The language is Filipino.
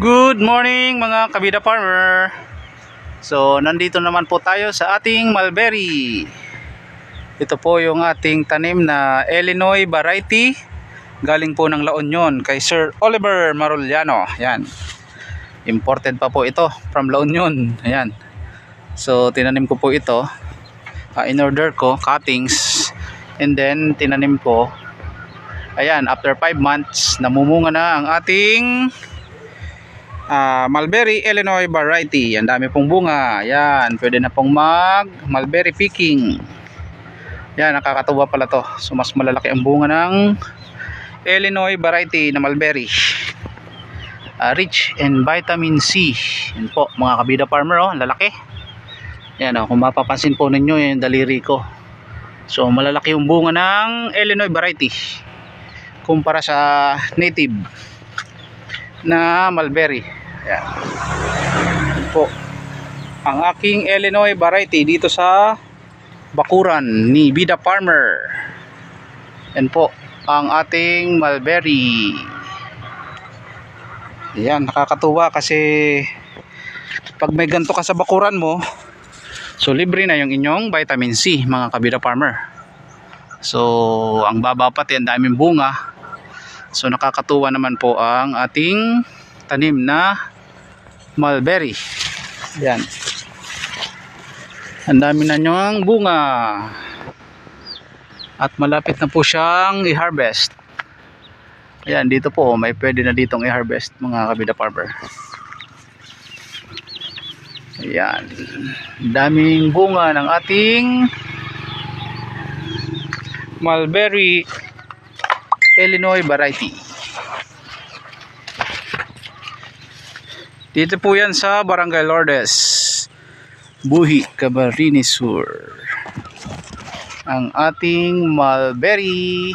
Good morning mga kabida farmer. So nandito naman po tayo sa ating mulberry. Ito po yung ating tanim na Illinois variety. Galing po ng La Union kay Sir Oliver Maruliano. Yan. Imported pa po ito from La Union. Ayan. So tinanim ko po ito. Ah, in order ko cuttings and then tinanim ko. Ayan, after 5 months namumunga na ang ating ah, mulberry Illinois variety. Ang dami pong bunga. Yan, pwede na pong mag mulberry picking. Yan, nakakatuwa pala to. So mas malalaki ang bunga ng Illinois variety na mulberry. Ah, rich in vitamin C. Yan po, mga kabida farmer oh, lalaki. Yan oh, kung mapapansin po ninyo yung daliri ko. So malalaki yung bunga ng Illinois variety kumpara sa native na mulberry. Ayan. Yan po. Ang aking Illinois variety dito sa Bakuran ni Bida Farmer. Yan po. Ang ating mulberry. Yan, nakakatuwa kasi pag may ganto ka sa bakuran mo, so libre na yung inyong vitamin C, mga kabida farmer. So, ang baba pati, ang daming bunga. So, nakakatuwa naman po ang ating tanim na mulberry. Yan. Ang dami na niyang bunga. At malapit na po siyang i-harvest. Ayan, dito po, may pwede na ditong i-harvest mga kabida farmer. Ayan. Daming bunga ng ating mulberry Illinois variety. Dito po yan sa Barangay Lourdes, Buhi, Camarines Sur. Ang ating mulberry